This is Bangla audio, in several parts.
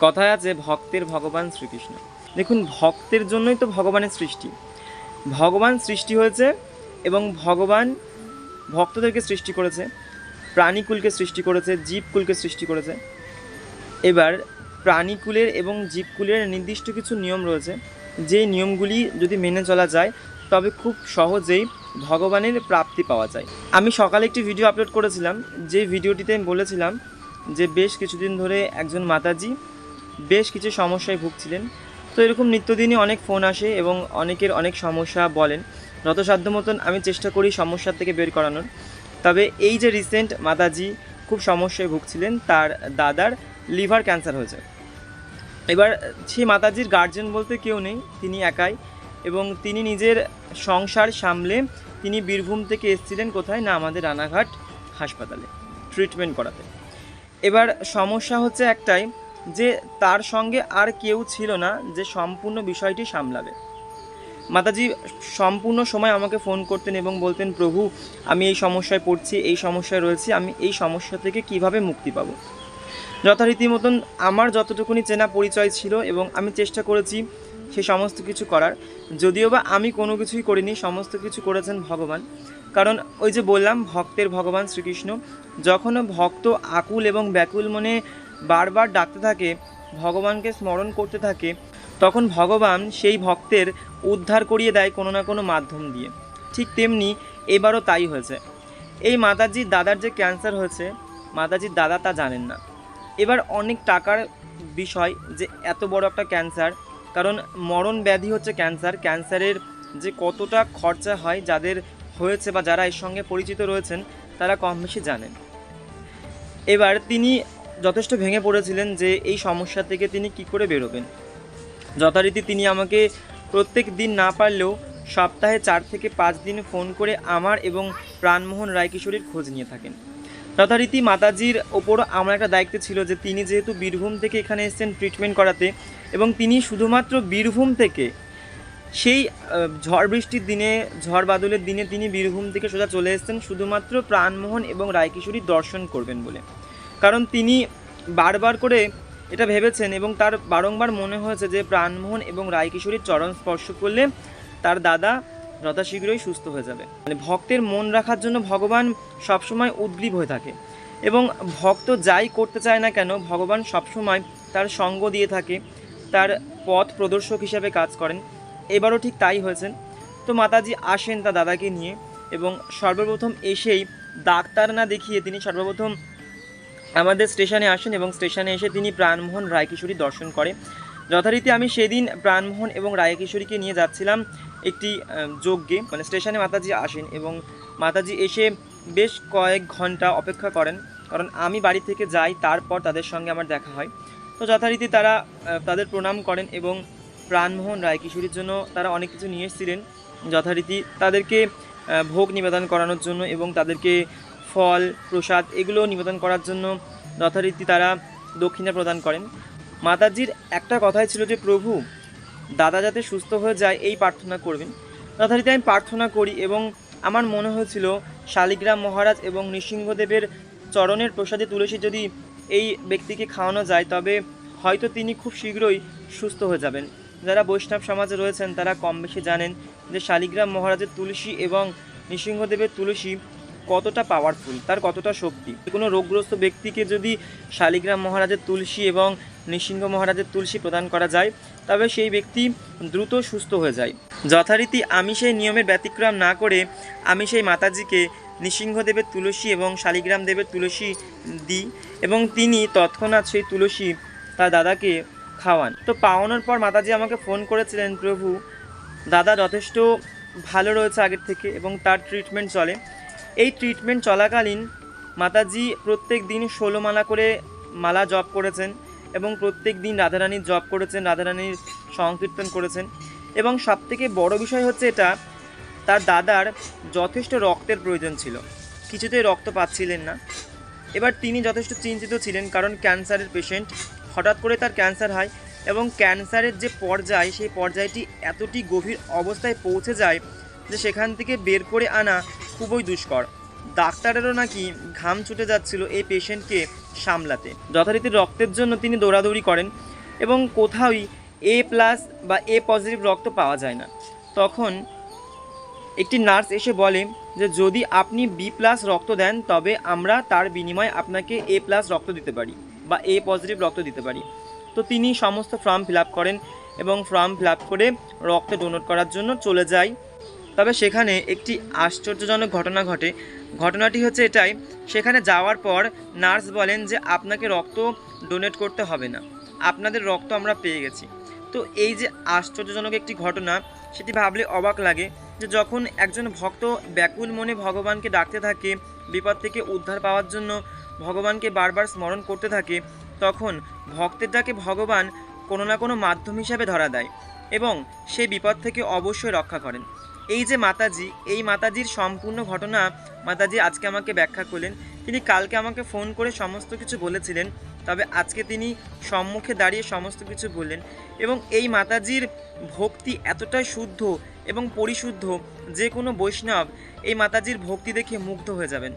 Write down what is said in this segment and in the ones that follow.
কথায় আছে ভক্তের ভগবান শ্রীকৃষ্ণ। দেখুন, ভক্তের জন্যই তো ভগবানের সৃষ্টি। ভগবান সৃষ্টি হয়েছে এবং ভগবান ভক্তদেরকে সৃষ্টি করেছে, প্রাণীকুলকে সৃষ্টি করেছে, জীবকুলকে সৃষ্টি করেছে। এবার প্রাণীকুলের এবং জীবকুলের নির্দিষ্ট কিছু নিয়ম রয়েছে। যেই নিয়মগুলি যদি মেনে চলা যায়, তবে খুব সহজেই ভগবানের প্রাপ্তি পাওয়া যায়। আমি সকালে একটি ভিডিও আপলোড করেছিলাম। যে ভিডিওটিতে আমি বলেছিলাম যে, বেশ কিছুদিন ধরে একজন মাতাজি বেশ কিছু সমস্যায় ভুগছিলেন। তো এরকম নিত্যদিনই অনেক ফোন আসে এবং অনেকের অনেক সমস্যা বলেন। যথাসাধ্য মতন আমি চেষ্টা করি সমস্যার থেকে বের করানোর। তবে এই যে রিসেন্ট মাতাজি খুব সমস্যায় ভুগছিলেন, তার দাদার লিভার ক্যান্সার হয়েছে। এবার সেই মাতাজির গার্জেন বলতে কেউ নেই, তিনি একাই এবং তিনি নিজের সংসার সামলে তিনি বীরভূম থেকে এসেছিলেন কোথায় না আমাদের রানাঘাট হাসপাতালে ট্রিটমেন্ট করাতে। এবার সমস্যা হচ্ছে একটাই যে তার সঙ্গে আর কেউ ছিল না যে সম্পূর্ণ বিষয়টি সামলাবে। মাতাজি, সম্পূর্ণ সময় আমাকে ফোন করতেন এবং বলতেন, প্রভু, আমি এই সমস্যায় পড়ছি, এই সমস্যায় রয়েছি, আমি এই সমস্যা থেকে কীভাবে মুক্তি পাবো? যথারীতি মতন আমার যতটুকুনি চেনা পরিচয় ছিল এবং আমি চেষ্টা করেছি সে সমস্ত কিছু করার, যদিও বা আমি কোনো কিছুই করিনি, সমস্ত কিছু করেছেন ভগবান। কারণ ওই যে বললাম, ভক্তের ভগবান শ্রীকৃষ্ণ যখন ভক্ত আকুল এবং ব্যাকুল মনে বারবার ডাকতে থাকে, ভগবানকে স্মরণ করতে থাকে, তখন ভগবান সেই ভক্তের উদ্ধার করিয়ে দেয় কোনো না কোনো মাধ্যম দিয়ে। ঠিক তেমনি এবারও তাই হয়েছে। এই মাতাজির দাদার যে ক্যান্সার হয়েছে, মাতাজির দাদা তা জানেন না। এবার অনেক টাকার বিষয় যে এত বড় একটা ক্যান্সার, কারণ মরণ ব্যাধি হচ্ছে ক্যান্সার, ক্যান্সারের যে কতটা খরচা হয়, যাদের হয়েছে বা যারা এর সঙ্গে পরিচিত রয়েছেন, তারা কম বেশি জানেন। এবার তিনি যথেষ্ট ভেঙে পড়েছিলেন যে এই সমস্যা থেকে তিনি কি করে বেরোবেন। যথারীতি তিনি আমাকে প্রত্যেক দিন না পারলেও সপ্তাহে চার থেকে পাঁচ দিন ফোন করে আমার এবং প্রাণমোহন রায়কিশোরীর খোঁজ নিয়ে থাকেন। যথারীতি মাতাজির ওপরও আমার একটা দায়িত্ব ছিল যে তিনি যেহেতু বীরভূম থেকে এখানে এসেছেন ট্রিটমেন্ট করাতে এবং তিনি শুধুমাত্র বীরভূম থেকে সেই ঝড় বৃষ্টির দিনে, ঝড় বাদলের দিনে তিনি বীরভূম থেকে সোজা চলে এসেছেন, শুধুমাত্র প্রাণমোহন এবং রায়কিশোরী দর্শন করবেন বলে। কারণ তিনি বারবার করে এটা ভেবেছেন এবং তার বারংবার মনে হয়েছে যে প্রাণমোহন এবং রায়কিশোরীর চরণ স্পর্শ করলে তার দাদা যথাশীঘ্রই সুস্থ হয়ে যাবে। মানে ভক্তের মন রাখার জন্য ভগবান সবসময় উদ্গ্রীব হয়ে থাকে এবং ভক্ত যাই করতে চায় না কেন, ভগবান সবসময় তার সঙ্গ দিয়ে থাকে, তার পথ প্রদর্শক হিসাবে কাজ করেন। এবারও ঠিক তাই হয়েছেন তো মাতাজি আসেন তার দাদাকে নিয়ে এবং সর্বপ্রথম এসেই ডাক্তার না দেখিয়ে তিনি সর্বপ্রথম আমাদের স্টেশনে আসেন এবং স্টেশনে এসে তিনি প্রাণমোহন রায়কিশোরী দর্শন করে। যথারীতি আমি সেদিন প্রাণমোহন এবং রায়কিশোরীকে নিয়ে যাচ্ছিলাম একটি যজ্ঞে। মানে স্টেশনে মাতাজি আসেন এবং মাতাজি এসে বেশ কয়েক ঘণ্টা অপেক্ষা করেন। কারণ আমি বাড়ি থেকে যাই, তারপর তাদের সঙ্গে আমার দেখা হয়। তো যথারীতি তারা তাদের প্রণাম করেন এবং প্রাণমোহন রায়কিশোরীর জন্য তারা অনেক কিছু নিয়ে এসেছিলেন। যথারীতি তাদেরকে ভোগ নিবেদন করানোর জন্য এবং তাদেরকে ফল, প্রসাদ এগুলো নিবেদন করার জন্য যথারীতি তারা দক্ষিণা প্রদান করেন। মাতাজির একটা কথাই ছিল যে, প্রভু, দাদা যাতে সুস্থ হয়ে যায়, এই প্রার্থনা করবেন। যথারীতি আমি প্রার্থনা করি এবং আমার মনে হয়েছিল শালিগ্রাম মহারাজ এবং নৃসিংহদেবের চরণের প্রসাদে তুলসী যদি এই ব্যক্তিকে খাওয়ানো যায়, তবে হয়তো তিনি খুব শীঘ্রই সুস্থ হয়ে যাবেন। যারা বৈষ্ণব সমাজে রয়েছেন, তারা কম বেশি জানেন যে, শালিগ্রাম মহারাজের তুলসী এবং নৃসিংহদেবের তুলসী কতটা পাওয়ারফুল তার কতটা শক্তি? কোনো রোগগ্রস্ত ব্যক্তিকে যদি শালিগ্রাম মহারাজের তুলসী এবং নৃসিংহ মহারাজের তুলসী প্রদান করা যায়, তবে সেই ব্যক্তি দ্রুত সুস্থ হয়ে যায়। যথারীতি আমি সেই নিয়মের ব্যতিক্রম না করে আমি সেই মাতাজিকে নৃসিংহদেবের তুলসী এবং শালিগ্রাম দেবের তুলসী দিই এবং তিনি তৎক্ষণাৎ সেই তুলসী তার দাদাকে খাওয়ান। তো পাওয়ানোর পর মাতাজি আমাকে ফোন করেছিলেন, প্রভু, দাদা যথেষ্ট ভালো রয়েছে আগের থেকে এবং তার ট্রিটমেন্ট চলে। এই ট্রিটমেন্ট চলাকালীন মাতাজি প্রত্যেক দিন ষোলো মালা করে মালা জপ করেছেন এবং প্রত্যেক দিন রাধারানীর জপ করেছেন রাধারানীর সংকীর্তন করেছেন এবং সবথেকে বড় বিষয় হচ্ছে এটা, তার দাদার যথেষ্ট রক্তের প্রয়োজন ছিল। কিছুতেই রক্ত পাচ্ছিলেন না। এবার তিনি যথেষ্ট চিন্তিত ছিলেন কারণ ক্যান্সারের পেশেন্ট হঠাৎ করে তার ক্যান্সার হয় এবং ক্যান্সারের যে পর্যায়, সেই পর্যায়টি এতটি গভীর অবস্থায় পৌঁছে যায় যে সেখান থেকে বের করে আনা খুবই দুষ্কর। ডাক্তারেরও নাকি ঘাম ছুটে যাচ্ছিল এই পেশেন্টকে সামলাতে। যথারীতি রক্তের জন্য তিনি দৌড়াদৌড়ি করেন এবং কোথাওই এ প্লাস বা এ পজিটিভ রক্ত পাওয়া যায় না। তখন একটি নার্স এসে বলে যে, যদি আপনি বি প্লাস রক্ত দেন, তবে আমরা তার বিনিময়ে আপনাকে এ প্লাস রক্ত দিতে পারি বা এ পজিটিভ রক্ত দিতে পারি। তো তিনি সমস্ত ফর্ম ফিল করেন এবং ফর্ম ফিল করে রক্ত ডোনেট করার জন্য চলে যায়। তবে সেখানে একটি আশ্চর্যজনক ঘটনা ঘটে। ঘটনাটি হচ্ছে এটাই, সেখানে যাওয়ার পর নার্স বলেন যে আপনাকে রক্ত ডোনেট করতে হবে না, আপনাদের রক্ত আমরা পেয়ে গেছি। তো এই যে আশ্চর্যজনক একটি ঘটনা, সেটি ভাবলে অবাক লাগে যে যখন একজন ভক্ত ব্যাকুল মনে ভগবানকে ডাকতে থাকে, বিপদ থেকে উদ্ধার পাওয়ার জন্য ভগবানকে বারবার স্মরণ করতে থাকে, তখন ভক্তের ডাকে ভগবান কোনো না কোনো মাধ্যম হিসাবে ধরা দেয় এবং সেই বিপদ থেকে অবশ্যই রক্ষা করেন। এই যে মাতাজি, এই মাতাজির সম্পূর্ণ ঘটনা মাতাজি আজকে আমাকে ব্যাখ্যা করলেন। তিনি কালকে আমাকে ফোন করে সমস্ত কিছু বলেছিলেন, তবে আজকে তিনি সম্মুখে দাঁড়িয়ে সমস্ত কিছু বললেন এবং এই মাতাজির ভক্তি এতটাই শুদ্ধ এবং পরিশুদ্ধ যে কোনো বৈষ্ণব এই মাতাজির ভক্তি দেখে মুগ্ধ হয়ে যাবেন।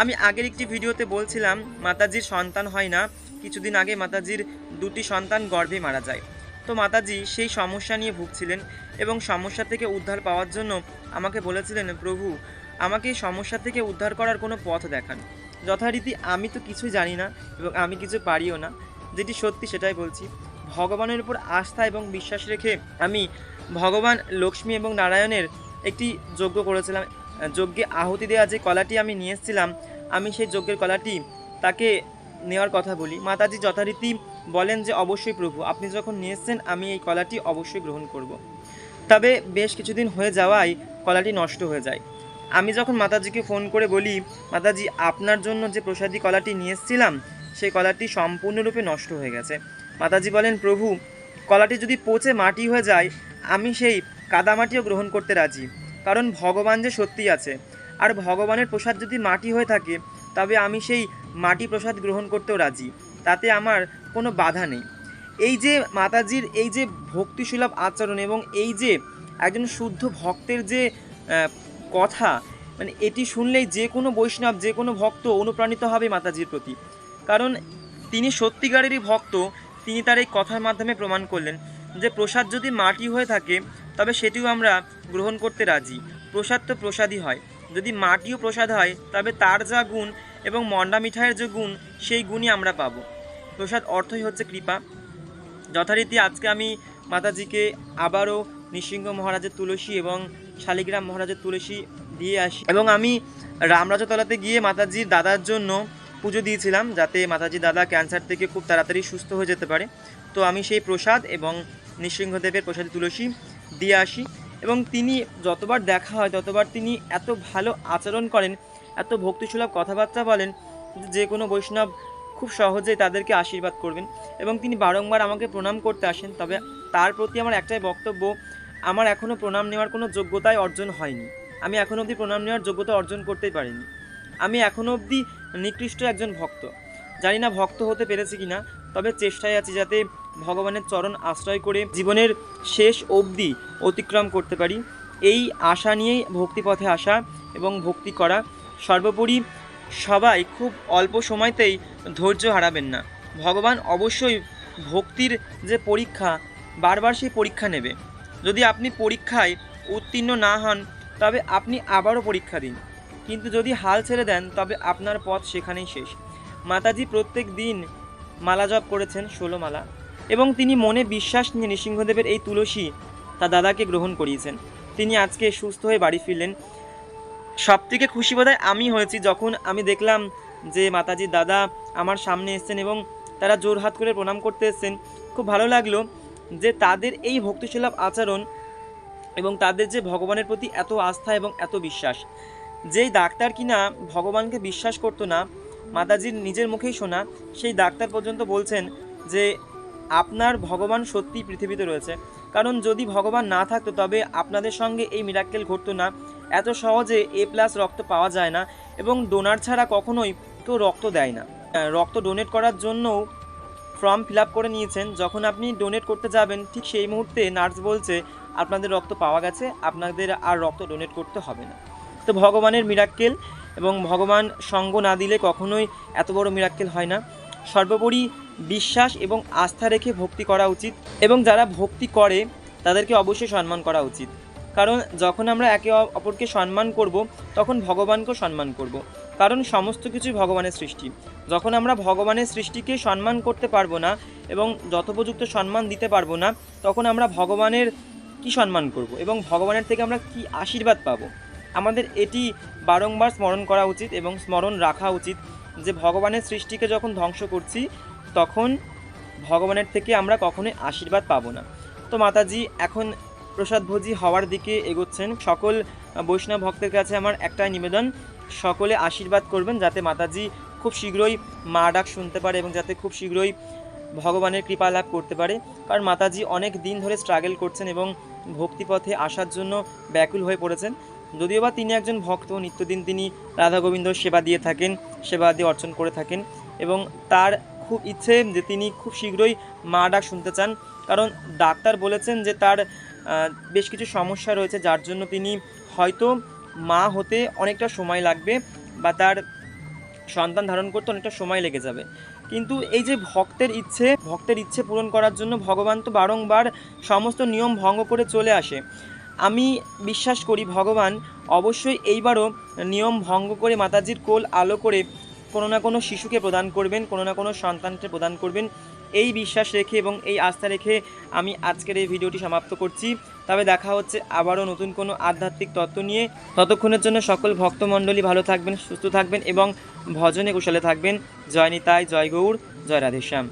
আমি আগের একটি ভিডিওতে বলছিলাম, মাতাজির সন্তান হয় না, কিছুদিন আগে মাতাজির দুটি সন্তান গর্ভে মারা যায়। তো মাতাজি সেই সমস্যা নিয়ে ভুগছিলেন এবং সমস্যা থেকে উদ্ধার পাওয়ার জন্য আমাকে বলেছিলেন, প্রভু, আমাকে এই সমস্যা থেকে উদ্ধার করার কোনো পথ দেখান। যথারীতি আমি তো কিছুই জানি না এবং আমি কিছু পারিও না। যেটি সত্যি সেটাই বলছি। ভগবানের উপর আস্থা এবং বিশ্বাস রেখে আমি ভগবান লক্ষ্মী এবং নারায়ণের একটি যজ্ঞ করেছিলাম। যজ্ঞে আহুতি দেওয়া যে কলাটি আমি নিয়ে এসেছিলাম, আমি সেই যজ্ঞের কলাটি তাকে নেওয়ার কথা বলি। মাতাজি যথারীতি বলেন যে, অবশ্যই প্রভু, আপনি যখন নিয়ে এসছেন আমি এই কলাটি অবশ্যই গ্রহণ করব। তবে বেশ কিছুদিন হয়ে যাওয়ায় কলাটি নষ্ট হয়ে যায়। আমি যখন মাতাজিকে ফোন করে বলি, মাতাজি, আপনার জন্য যে প্রসাদী কলাটি নিয়ে এসেছিলাম সেই কলাটি সম্পূর্ণরূপে নষ্ট হয়ে গেছে। মাতাজি বলেন, প্রভু, কলাটি যদি পচে মাটি হয়ে যায়, আমি সেই কাদামাটিও গ্রহণ করতে রাজি। কারণ ভগবান যে সত্যি আছে। আর ভগবানের প্রসাদ যদি মাটি হয়ে থাকে, তবে আমি সেই মাটি প্রসাদ গ্রহণ করতেও রাজি। তাতে আমার কোনো বাধা নেই। এই যে মাতাজির এই যে ভক্তিসুলভ আচরণ এবং এই যে একজন শুদ্ধ ভক্তের যে কথা মানে এটি শুনলেই যে কোনো বৈষ্ণব, যে কোনো ভক্ত অনুপ্রাণিত হবে মাতাজির প্রতি। কারণ তিনি সত্যিকারেরই ভক্ত, তিনি তার এই কথার মাধ্যমে প্রমাণ করলেন যে প্রসাদ যদি মাটি হয়ে থাকে, তবে সেটিও আমরা গ্রহণ করতে রাজি। প্রসাদ তো প্রসাদই হয়। যদি মাটিও প্রসাদ হয়, তবে তার যা গুণ এবং মন্ডা মিঠাইয়ের যে গুণ, সেই গুণই আমরা পাবো। প্রসাদ অর্থই হচ্ছে কৃপা। যথারীতি আজকে আমি মাতাজিকে আবারও নৃসিংহ মহারাজের তুলসী এবং শালিগ্রাম মহারাজের তুলসী দিয়ে আসি। এবং আমি রামরাজতলাতে গিয়ে মাতাজির দাদার জন্য পুজো দিয়েছিলাম যাতে মাতাজি দাদা ক্যান্সার থেকে খুব তাড়াতাড়ি সুস্থ হয়ে যেতে পারে। তো আমি সেই প্রসাদ এবং নৃসিংহদেবের প্রসাদ তুলসী দিয়ে আসি। এবং তিনি যতবার দেখা হয়, ততবার তিনি এত ভালো আচরণ করেন, এত ভক্তিসুলভ কথাবার্তা বলেন, যে কোনো বৈষ্ণব খুব সহজেই তাদেরকে আশীর্বাদ করবেন এবং তিনি বারংবার আমাকে প্রণাম করতে আসেন, তবে তার প্রতি আমার একটাই বক্তব্য, আমার এখনও প্রণাম নেওয়ার কোনো যোগ্যতাই অর্জন হয়নি। আমি এখনও অবধি প্রণাম নেওয়ার যোগ্যতা অর্জন করতেই পারিনি। আমি এখনও অবধি নিকৃষ্ট একজন ভক্ত। জানি না ভক্ত হতে পেরেছি কিনা, তবে চেষ্টায় আছি যাতে ভগবানের চরণ আশ্রয় করে জীবনের শেষ অবধি অতিক্রম করতে পারি। এই আশা নিয়েই ভক্তিপথে আসা এবং ভক্তি করা সর্বোপরি সবাই খুব অল্প সময়তেই ধৈর্য হারাবেন না। ভগবান অবশ্যই ভক্তির যে পরীক্ষা, বারবার সেই পরীক্ষা নেবে। যদি আপনি পরীক্ষায় উত্তীর্ণ না হন, তবে আপনি আবারও পরীক্ষা দিন। কিন্তু যদি হাল ছেড়ে দেন, তবে আপনার পথ সেখানেই শেষ। মাতাজি প্রত্যেক দিন মালা জপ করেছেন ষোলো মালা এবং তিনি মনে বিশ্বাস নিয়ে নৃসিংহদেবের এই তুলসী তার দাদাকে গ্রহণ করিয়েছেন। তিনি আজকে সুস্থ হয়ে বাড়ি ফিরলেন। সব থেকে খুশি বোধহয় আমি হয়েছি যখন আমি দেখলাম যে মাতাজির দাদা আমার সামনে এসেছেন এবং তারা জোর হাত করে প্রণাম করতে এসেছেন। খুব ভালো লাগল যে তাদের এই ভক্তিসুলভ আচরণ এবং তাদের যে ভগবানের প্রতি এত আস্থা এবং এত বিশ্বাস। যেই ডাক্তার কিনা ভগবানকে বিশ্বাস করতো না, মাতাজির নিজের মুখেই শোনা, সেই ডাক্তার পর্যন্ত বলছেন যে আপনার ভগবান সত্যি পৃথিবীতে রয়েছে। কারণ যদি ভগবান না থাকতো, তবে আপনাদের সঙ্গে এই মিরাক্কেল ঘটতো না। এত সহজে এ প্লাস রক্ত পাওয়া যায় না এবং ডোনার ছাড়া কখনোই কেউ রক্ত দেয় না। রক্ত ডোনেট করার জন্যও ফর্ম ফিল করে নিয়েছেন। যখন আপনি ডোনেট করতে যাবেন, ঠিক সেই মুহূর্তে নার্স বলছে, আপনাদের রক্ত পাওয়া গেছে, আপনাদের আর রক্ত ডোনেট করতে হবে না। তো ভগবানের মিরাক্কেল এবং ভগবান সঙ্গ না দিলে কখনোই এত বড় মিরাক্কেল হয় না। সর্বোপরি বিশ্বাস এবং আস্থা রেখে ভক্তি করা উচিত এবং যারা ভক্তি করে, তাদেরকে অবশ্যই সম্মান করা উচিত। কারণ যখন আমরা একে অপরকে সম্মান করব, তখন ভগবানকেও সম্মান করব। কারণ সমস্ত কিছুই ভগবানের সৃষ্টি। যখন আমরা ভগবানের সৃষ্টিকে সম্মান করতে পারব না এবং যথোপযুক্ত সম্মান দিতে পারব না, তখন আমরা ভগবানের কি সম্মান করব এবং ভগবানের থেকে আমরা কি আশীর্বাদ পাবো? আমাদের এটি বারংবার স্মরণ করা উচিত এবং স্মরণ রাখা উচিত যে ভগবানের সৃষ্টিকে যখন ধ্বংস করছি তখন ভগবানের থেকে আমরা কখনোই আশীর্বাদ পাবো না। তো মাতাজি, এখন প্রসাদভোজী হওয়ার দিকে এগোচ্ছেন। সকল বৈষ্ণব ভক্তের কাছে আমার একটাই নিবেদন, সকলে আশীর্বাদ করবেন যাতে মাতাজি খুব শীঘ্রই মা ডাক শুনতে পারে এবং যাতে খুব শীঘ্রই ভগবানের কৃপা লাভ করতে পারে। কারণ মাতাজি অনেক দিন ধরে স্ট্রাগল করছেন এবং ভক্তিপথে আসার জন্য ব্যাকুল হয়ে পড়েছেন। যদিও বা তিনি একজন ভক্ত, নিত্যদিন তিনি রাধা গোবিন্দ সেবা দিয়ে থাকেন, সেবা দিয়ে অর্চন করে থাকেন এবং তার খুব ইচ্ছে যে তিনি খুব শীঘ্রই মা ডাক শুনতে চান। কারণ ডাক্তার বলেছেন যে তার বেশ কিছু সমস্যা রয়েছে যার জন্য তিনি হয়তো মা হতে অনেকটা সময় লাগবে বা তার সন্তান ধারণ করতে অনেকটা সময় লেগে যাবে। কিন্তু এই যে ভক্তের ইচ্ছে ভক্তের ইচ্ছে পূরণ করার জন্য ভগবান তো বারংবার সমস্ত নিয়ম ভঙ্গ করে চলে আসে। আমি বিশ্বাস করি ভগবান অবশ্যই এইবারও নিয়ম ভঙ্গ করে মাতাজির কোল আলো করে কোনো না কোনো শিশুকে প্রদান করবেন, কোনো না কোনো সন্তানকে প্রদান করবেন। এই বিশ্বাস রেখে এবং এই আস্থা রেখে আমি আজকের এই ভিডিওটি সমাপ্ত করছি। তবে দেখা হচ্ছে আবারও নতুন কোনো আধ্যাত্মিক তত্ত্ব নিয়ে। ততক্ষণের জন্য সকল ভক্তমণ্ডলী ভালো থাকবেন, সুস্থ থাকবেন এবং ভজনে কুশলে থাকবেন। জয় নিতাই, জয় গৌর জয় রাধেশ্যাম।